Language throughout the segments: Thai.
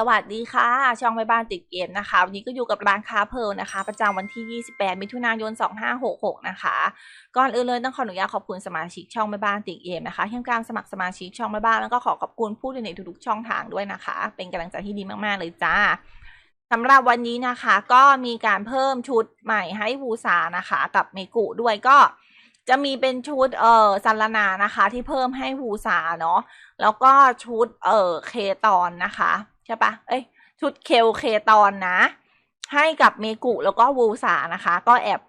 สวัสดีค่ะ ช่องแม่บ้านติดเกมนะคะ วันนี้ก็อยู่กับร้านค้าเพร์ลนะคะ ประจำวันที่ 28 มิถุนายน 2566 นะคะ ก่อนอื่นเลยต้องขออนุญาตขอบคุณสมาชิกช่องแม่บ้านติดเกมนะคะที่ทำการสมัครสมาชิกช่องแม่บ้านแล้วก็ขอขอบคุณผู้ดูในทุกๆช่องทางด้วยนะคะ เป็นกำลังใจที่ดีมากๆเลยจ้าสำหรับวันนี้นะคะก็มีการเพิ่มชุดใหม่ให้บูซานะคะ กับเมกุด้วยก็จะมีเป็นชุดเอ่อซันลานานะคะ ที่เพิ่มให้บูซาเนาะแล้วก็ชุดเอ่อเคตอนนะคะ ใช่ปะเอ้ย ชุดเคลเคตอนนะ ให้กับเมกุแล้วก็วูซานะคะ ก็แอบ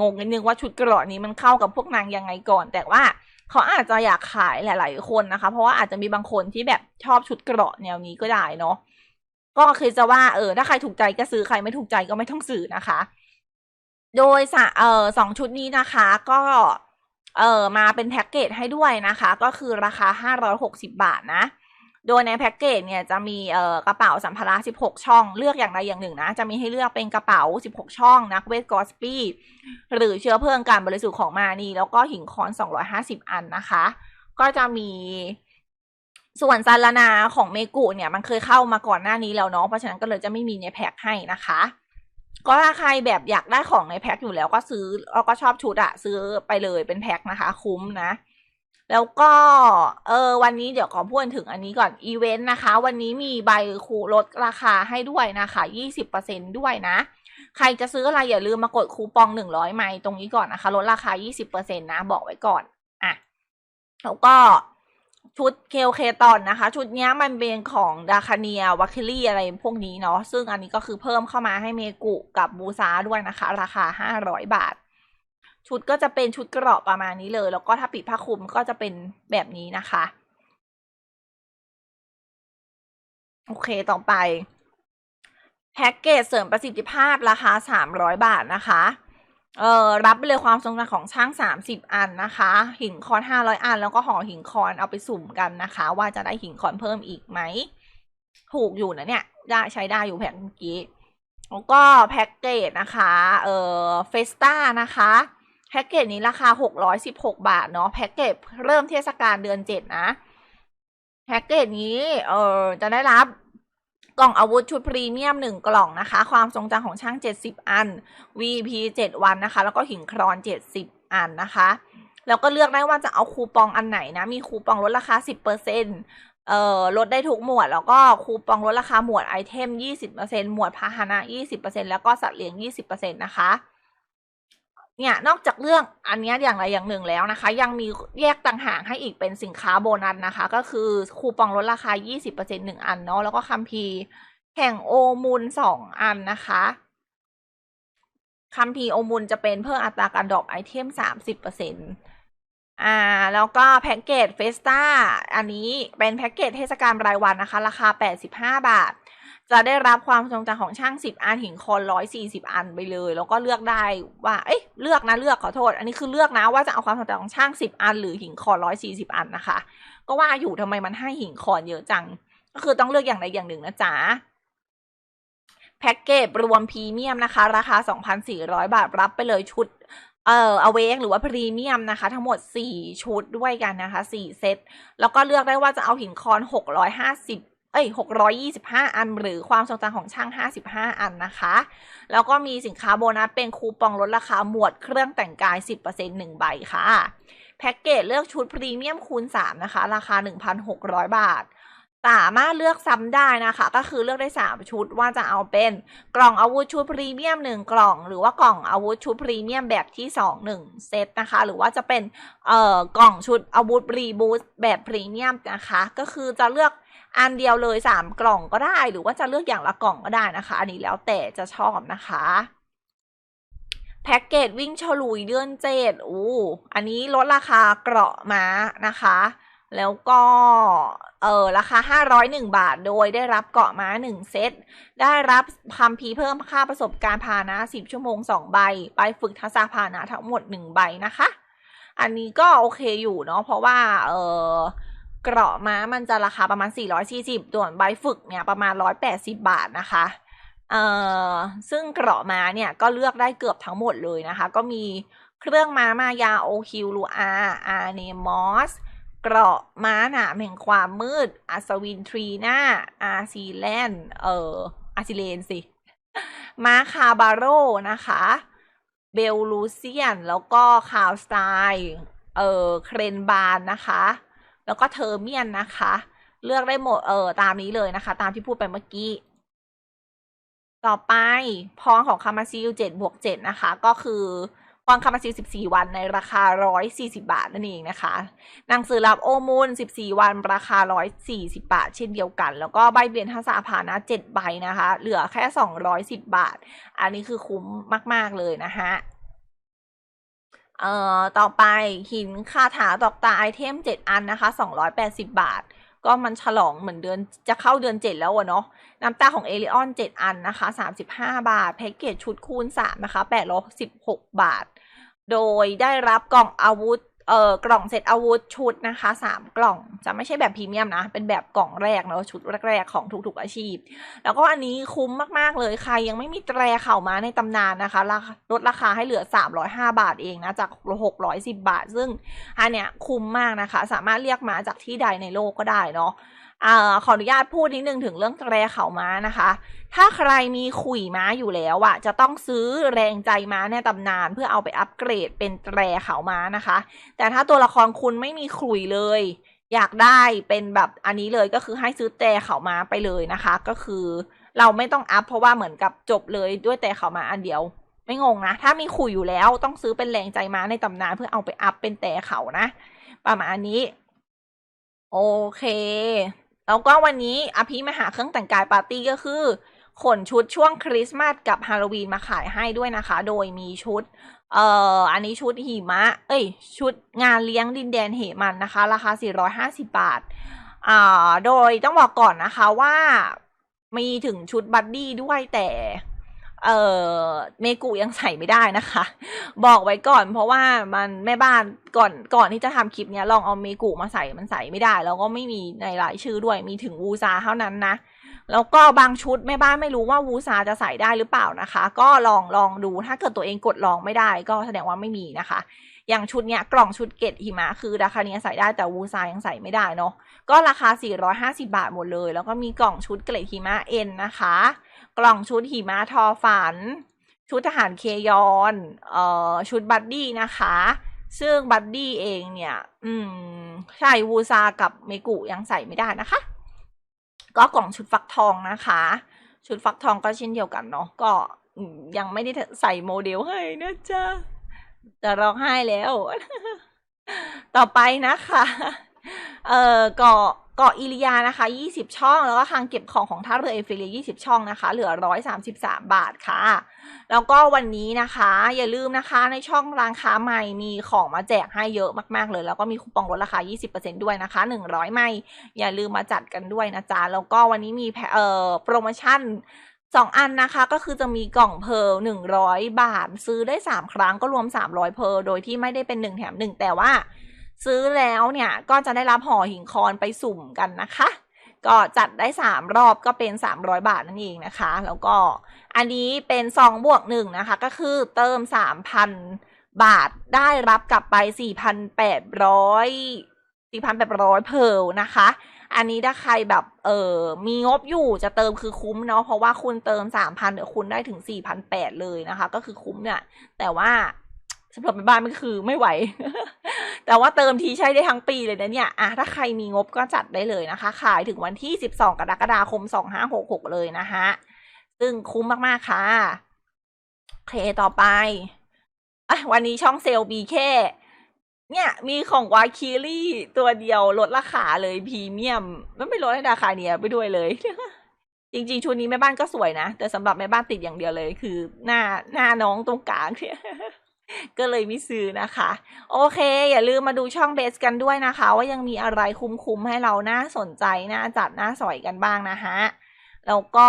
งงนิดนึงว่าชุดกระหล่อนี้มันเข้ากับพวกนางยังไงก่อน แต่ว่าเขาอาจจะอยากขายหลาย ๆ คนนะคะ เพราะว่าอาจจะมีบางคนที่แบบชอบชุดกระหล่อแนวนี้ก็ได้เนาะก็คือจะว่าเออถ้าใครถูกใจก็ซื้อใครไม่ถูกใจก็ไม่ต้องซื้อนะคะ โดยสเออสองชุดนี้นะคะ ก็เออมาเป็นแพ็กเกจให้ด้วยนะคะ ก็คือราคา 560 บาทนะ โดยในแพ็กเกจเนี่ยจะมีเอ่อกระเป๋าสัมภาระ 16 ช่อง เลือกอย่างใดอย่างหนึ่งนะ จะมีให้เลือกเป็นกระเป๋า 16 ช่องนักเวทกอสปี้หรือเชื้อเพลิงการบริสุทธิ์ของมานีแล้วก็หินคอน 250 อันนะคะ ก็จะมีส่วนซาลานาของเมกุเนี่ยมันเคยเข้ามาก่อนหน้านี้แล้วเนาะเพราะฉะนั้นก็เลยจะไม่มีในแพ็คให้นะคะ ก็ถ้าใครแบบอยากได้ของในแพ็คอยู่แล้วก็ซื้อแล้วก็ชอบชุดอะซื้อไปเลยเป็นแพ็คนะคะ คุ้มนะ แล้วก็เออวันนี้เดี๋ยวขอพูดถึงอันนี้ก่อนอีเวนต์นะคะ วันนี้มีใบคูลดราคาให้ด้วยนะคะยี่สิบเปอร์เซ็นด้วยนะ ใครจะซื้ออะไรอย่าลืมมากดคูปองหนึ่งร้อยไมล์ตรงนี้ก่อนนะคะ ลดราคายี่สิบเปอร์เซ็นนะบอกไว้ก่อนอะแล้วก็ชุดเคลเคตอนนะคะ ชุดนี้มันเป็นของดาคาเนียวาคิลี่อะไรพวกนี้เนาะซึ่งอันนี้ก็คือเพิ่มเข้ามาให้เมกุกับบูซาด้วยนะคะ ราคาห้าร้อยบาท ชุดก็จะเป็นชุดเกราะประมาณนี้เลย แล้วก็ถ้าปิดผ้าคลุมก็จะเป็นแบบนี้นะคะ โอเคต่อไปแพ็กเกจเสริมประสิทธิภาพราคาสามร้อยบาทนะคะ เอ่อ รับไปเลยความทรงจำของช่างสามสิบอันนะคะ หินคอนห้าร้อยอัน แล้วก็ห่อหินคอนเอาไปสุ่มกันนะคะ ว่าจะได้หินคอนเพิ่มอีกไหม ถูกอยู่นะเนี่ย ได้ใช้ได้อยู่แพ็คเมื่อกี้ แล้วก็แพ็กเกจนะคะ เอ่อ เฟสต้านะคะ พ็กเกจนี้ราคาหกร้อยสิบหกบาทเนาะแพ็กเกจเริ่มเทศกาลเดือนเจ็ดนะแพ็กเกจนี้เออจะได้รับกล่องอาวุธชุดพรีเมียมหนึ่งกล่องนะคะ ความทรงจำของช่างเจ็ดสิบอัน VP เจ็ดวันนะคะ แล้วก็หินครอนเจ็ดสิบอันนะคะ แล้วก็เลือกได้ว่าจะเอาคูปองอันไหนนะ มีคูปองลดราคาสิบเปอร์เซ็นเอ่อลดได้ทุกหมวด แล้วก็คูปองลดราคาหมวดไอเทมยี่สิบเปอร์เซ็นหมวดพาหนะยี่สิบเปอร์เซ็นแล้วก็สัตว์เลี้ยงยี่สิบเปอร์เซ็นนะคะ เนี่ย นอกจากเรื่องอันนี้อย่างไรอย่างหนึ่งแล้วนะคะ ยังมีแยกต่างหากให้อีกเป็นสินค้าโบนัสนะคะ ก็คือคูปองลดราคา 20%หนึ่งอันเนาะแล้วก็คัมภีร์แห่งโอมูลสองอันนะคะคัมภีร์โอมูลจะเป็นเพิ่มอัตราการดรอปไอเทม 30%อ่าแล้วก็แพ็กเกจเฟสตาอันนี้เป็นแพ็กเกจเทศกาลรายวันนะคะ ราคา 85 บาท จะได้รับความทรงจำของช่าง10อันหินคอน140อันไปเลย แล้วก็เลือกได้ว่า เอ้ยเลือกนะเลือกขอโทษ อันนี้คือเลือกนะว่าจะเอาความทรงจำของช่าง10อัน หรือหินคอน140อันนะคะ ก็ว่าอยู่ทำไมมันให้หินคอนเยอะจัง ก็คือต้องเลือกอย่างใดอย่างหนึ่งนะจ๊ะแพ็กเกจรวมพรีเมียมนะคะ ราคา 2,400 บาทรับไปเลยชุดเอ่ออเวกหรือว่าพรีเมียมนะคะ ทั้งหมด 4 ชุดด้วยกันนะคะ 4 เซต แล้วก็เลือกได้ว่าจะเอาหินคอน 650 เอ้ย625 อัน หรือความทรงจำของช่าง 55 อันนะคะ แล้วก็มีสินค้าโบนัสเป็นคูปองลดราคาหมวดเครื่องแต่งกาย 10% 1 ใบค่ะ แพ็กเกจเลือกชุดพรีเมียมคูณ 3 นะคะ ราคา 1,600 บาท สามารถเลือกซ้ำได้นะคะ ก็คือเลือกได้ 3 ชุดว่าจะเอาเป็นกล่องอาวุธชุดพรีเมียม 1 กล่อง หรือว่ากล่องอาวุธชุดพรีเมียมแบบที่ 2 1 เซตนะคะ หรือว่าจะเป็นเอ่อกล่องชุดอาวุธรีบูสแบบพรีเมียมนะคะ ก็คือจะเลือก อันเดียวเลย 3 กล่องก็ได้ หรือว่าจะเลือกอย่างละกล่องก็ได้นะคะ อันนี้แล้วแต่จะชอบนะคะแพ็กเกจวิ่งฉลุยเดือนเจ็ดอู้อันนี้ลดราคาเกราะม้านะคะ แล้วก็ เออราคา 501 บาท โดยได้รับเกาะม้า 1 เซต ได้รับคัมภีเพิ่มค่าประสบการณ์พานะ 10 ชั่วโมง 2 ใบ ไปฝึกทักษะพานะทั้งหมด 1 ใบนะคะ อันนี้ก็โอเคอยู่เนาะ เพราะว่า เออ เกราะม้ามันจะราคาประมาณ 440ส่วนใบฝึกเนี่ยประมาณ 180 บาทนะคะเอ่อซึ่งเกราะม้าเนี่ยก็เลือกได้เกือบทั้งหมดเลยนะคะ ก็มีเครื่องม้ามายาโอคิวลูอาอาเนมอสเกราะม้าหนามแห่งความมืดอัศวินทรีนาอาร์ซีแลนเอ่ออาร์ซิเลนสิม้าคาบาโรนะคะเบลลูเซียน แล้วก็คาวสไตล์เอ่อเครนบานนะคะ แล้วก็เทอร์เมียนนะคะ เลือกได้หมดเออตามนี้เลยนะคะ ตามที่พูดไปเมื่อกี้ ต่อไปพรของคามาซิลเจ็ดบวกเจ็ดนะคะ ก็คือพรคามาซิลสิบสี่วันในราคาร้อยสี่สิบาทนั่นเองนะคะหนังสือรับโอมูล 14 วันราคา 140 บาท เช่นเดียวกัน แล้วก็ใบเบียนทัศาพานะ 7 ใบนะคะ เหลือแค่ 210 บาท อันนี้คือคุ้มมาก ๆ เลยนะฮะ เอ่อต่อไปหินคาถาตอกตาไอเทม 7 อันนะคะ 280 บาท ก็มันฉลองเหมือนเดือนจะเข้าเดือน 7 แล้วอะเนาะน้ำตาของเอลิออน 7 อันนะคะ 35 บาท แพ็กเกจชุดคูณ 3 นะคะ 816 บาท โดยได้รับกล่องอาวุธ เอ่อกล่องเซตอาวุธชุดนะคะสามกล่องจะไม่ใช่แบบพรีเมียมนะ เป็นแบบกล่องแรกเนาะชุดแรกๆของทุกๆอาชีพ แล้วก็อันนี้คุ้มมากๆเลยใครยังไม่มีแตรเข่ามาในตำนานนะคะลดราคาให้เหลือ 305 บาทเองนะ จาก 610 บาท ซึ่งอันเนี้ยคุ้มมากนะคะ สามารถเรียกมาจากที่ใดในโลกก็ได้เนาะ อขออนุญาตพูดนิดนึงถึงเรื่องแตรเข่าม้านะคะ ถ้าใครมีขุยม้าอยู่แล้วอะจะต้องซื้อแรงใจม้าในตำนาน เพื่อเอาไปอัปเกรดเป็นแตรเข่าม้านะคะ แต่ถ้าตัวละครคุณไม่มีขุยเลย อยากได้เป็นแบบอันนี้เลยก็คือให้ซื้อแต่เขามาไปเลยนะคะ ก็คือเราไม่ต้องอัพเพราะว่าเหมือนกับจบเลยด้วยแต่เขาม้าอันเดียว ไม่งงนะ ถ้ามีขุยอยู่แล้วต้องซื้อเป็นแรงใจม้าในตำนาน เพื่อเอาไปอัพเป็นแต่เขานะ ประมาณนี้ โอเค แล้วก็วันนี้อภิมาหาเครื่องแต่งกายปาร์ตี้ก็คือ ขนชุดช่วงคริสต์มาสกับฮาโลวีนมาขายให้ด้วยนะคะ โดยมีชุด เอ่อ อันนี้ชุดหิมะ เอ้ย ชุดงานเลี้ยงดินแดนเหมันนะคะ ราคา 450 บาท อ่า โดยต้องบอกก่อนนะคะว่ามีถึงชุดบัดดี้ด้วยแต่ เออเมกุยังใส่ไม่ได้นะคะ บอกไว้ก่อน เพราะว่ามันแม่บ้านก่อนก่อนที่จะทำคลิปเนี้ยลองเอาเมกุมาใส่มันใส่ไม่ได้ แล้วก็ไม่มีในรายชื่อด้วยมีถึงวูซาเท่านั้นนะ แล้วก็บางชุดแม่บ้านไม่รู้ว่าวูซาจะใส่ได้หรือเปล่านะคะ ก็ลองลองดูถ้าเกิดตัวเองกดลองไม่ได้ ก็แสดงว่าไม่มีนะคะ อย่างชุดเนี้ยกล่องชุดเกตหิมะคือราคาเนี้ยใส่ได้แต่วูซายังใส่ไม่ได้เนาะก็ราคา 450 บาทหมดเลย แล้วก็มีกล่องชุดเกรดหิมะเอ็นนะคะ กล่องชุดหิมะทอฝัน ชุดทหารเคยอนเอ่อชุดบัดดี้นะคะซึ่งบัดดี้เองเนี่ย อืม ใช่ วูซากับเมกุยังใส่ไม่ได้นะคะ ก็กล่องชุดฟักทองนะคะ ชุดฟักทองก็เช่นเดียวกันเนาะก็ยังไม่ได้ใส่โมเดลให้นะจ๊ะจะร้องไห้แล้ว ต่อไปนะคะ เอ่อก็ เกาะอิลิยานะคะ 20 ช่อง แล้วก็คลังเก็บของของท่าเรือเอฟริเลีย20 ช่องนะคะ เหลือ 133 บาทค่ะ แล้วก็วันนี้นะคะ อย่าลืมนะคะในช่องร้านค้าใหม่มีของมาแจกให้เยอะมากๆเลย แล้วก็มีคูปองลดราคา 20%ด้วยนะคะ 100 ไม่ อย่าลืมมาจัดกันด้วยนะจ๊ะ แล้วก็วันนี้มีแพเอ่อโปรโมชั่นสองอันนะคะก็คือจะมีกล่องเพร์ลหนึ่งร้อยบาท ซื้อได้สามครั้งก็รวมสามร้อยเพร์ลโดยที่ไม่ได้เป็นหนึ่งแถมหนึ่งแต่ว่า ซื้อแล้วเนี่ยก็จะได้รับห่อหิงคอนไปสุ่มกันนะคะ ก็จัดได้สามรอบก็เป็นสามร้อยบาทนั่นเองนะคะ แล้วก็อันนี้เป็นสองบวกหนึ่งนะคะ ก็คือเติมสามพันบาทได้รับกลับไปสี่พันแปดร้อยสี่พันแปดร้อยเพร์ลนะคะ อันนี้ถ้าใครแบบเออมีงบอยู่จะเติมคือคุ้มเนาะเพราะว่าคุณเติมสามพันเดี๋ยวคุณได้ถึงสี่พันแปดเลยนะคะ ก็คือคุ้มเนี่ยแต่ว่า สำหรับแม่บ้านมันก็คือไม่ไหว แต่ว่าเติมทีใช้ได้ทั้งปีเลยนะเนี่ยอะถ้าใครมีงบก็จัดได้เลยนะคะ ขายถึงวันที่สิบสองกรกฎาคมสองห้าหกหกเลยนะคะซึ่งคุ้มมากๆค่ะโอเคต่อไปอะวันนี้ช่องเซลล์บีแค่เนี่ยมีของวาคิรี่ตัวเดียวลดราคาเลยพรีเมียม มันไม่ลดให้ราคาเนี้ยไปด้วยเลย จริง ๆ ชุดนี้แม่บ้านก็สวยนะ แต่สำหรับแม่บ้านติดอย่างเดียวเลย คือหน้าหน้าน้องตรงกลางเนี่ย ก็เลยไม่ซื้อนะคะ โอเค อย่าลืมมาดูช่องเบสกันด้วยนะคะ ว่ายังมีอะไรคุ้มๆให้เราน่าสนใจน่าจัดน่าสอยกันบ้างนะฮะแล้วก็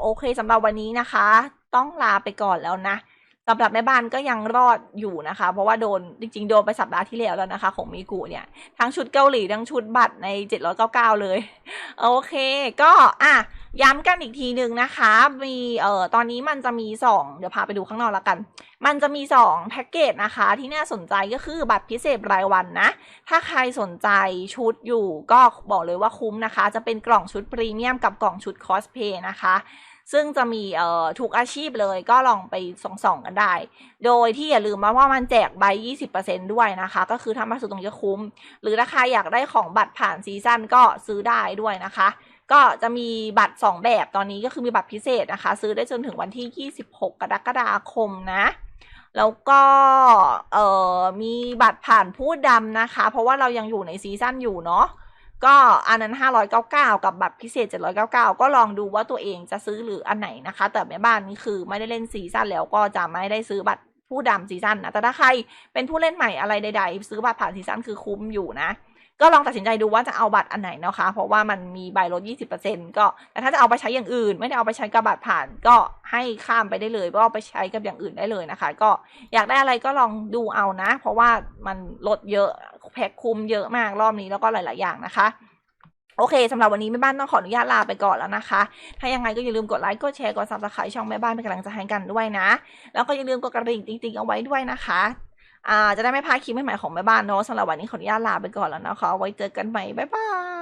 โอเคสำหรับวันนี้นะคะ ต้องลาไปก่อนแล้วนะสำหรับแม่บ้านก็ยังรอดอยู่นะคะ เพราะว่าโดนจริง ๆ โดนไปสัปดาห์ที่แล้วแล้วนะคะ ของมิกุเนี่ย ทั้งชุดเกาหลีทั้งชุดบัตรใน 799 เลย โอเค ก็อะ ย้ำกันอีกทีหนึ่งนะคะ มีเอ่อตอนนี้มันจะมีสองเดี๋ยวพาไปดูข้างนอกแล้วกัน มันจะมีสองแพ็กเกจนะคะ ที่น่าสนใจก็คือบัตรพิเศษรายวันนะ ถ้าใครสนใจชุดอยู่ก็บอกเลยว่าคุ้มนะคะ จะเป็นกล่องชุดพรีเมียมกับกล่องชุดคอสเพย์นะคะซึ่งจะมีเอ่อทุกอาชีพเลยก็ลองไปส่องๆกันได้ โดยที่อย่าลืมว่ามันแจกใบ 20%ด้วยนะคะ ก็คือถ้ามาซื้อตรงนี้คุ้ม หรือถ้าใครอยากได้ของบัตรผ่านซีซั่นก็ซื้อได้ด้วยนะคะ ก็จะมีบัตร 2 แบบตอนนี้ก็คือมีบัตรพิเศษนะคะ ซื้อได้จนถึงวันที่ 26 กรกฎาคมนะ แล้วก็เอ่อมีบัตรผ่านพูดดำนะคะ เพราะว่าเรายังอยู่ในซีซั่นอยู่เนาะก็อันนั้น 599 กับบัตรพิเศษ 799 ก็ลองดูว่าตัวเองจะซื้อหรืออันไหนนะคะ แต่แม่บ้านนี่คือไม่ได้เล่นซีซั่นแล้วก็จะไม่ได้ซื้อบัตรผู้ดำซีซั่นนะแต่ถ้าใครเป็นผู้เล่นใหม่อะไรใด ๆ ซื้อบัตรผ่านซีซั่นคือคุ้มอยู่นะ ก็ลองตัดสินใจดูว่าจะเอาบัตรอันไหนนะคะ เพราะว่ามันมีใบลด 20%ก็แต่ถ้าจะเอาไปใช้อย่างอื่น ไม่ได้เอาไปใช้กับบัตรผ่านก็ให้ข้ามไปได้เลยเพราะเอาไปใช้กับอย่างอื่นได้เลยนะคะ ก็อยากได้อะไรก็ลองดูเอานะ เพราะว่ามันลดเยอะแพ็คคุมเยอะมากรอบนี้แล้วก็หลาย ๆ อย่างนะคะโอเคสำหรับวันนี้แม่บ้านต้องขออนุญาตลาไปก่อนแล้วนะคะ ถ้ายังไงก็อย่าลืมกดไลค์ กดแชร์ กด subscribe ช่องแม่บ้านเป็นกำลังใจให้กันด้วยนะ แล้วก็อย่าลืมกดกระดิ่งติ๊งๆเอาไว้ด้วยนะคะ อ่าจะได้ไม่พลาดคลิปใหม่ๆของแม่บ้านเนาะสำหรับวันนี้ขออนุญาตลาไปก่อนแล้วนะคะไว้เจอกันใหม่บ๊ายบาย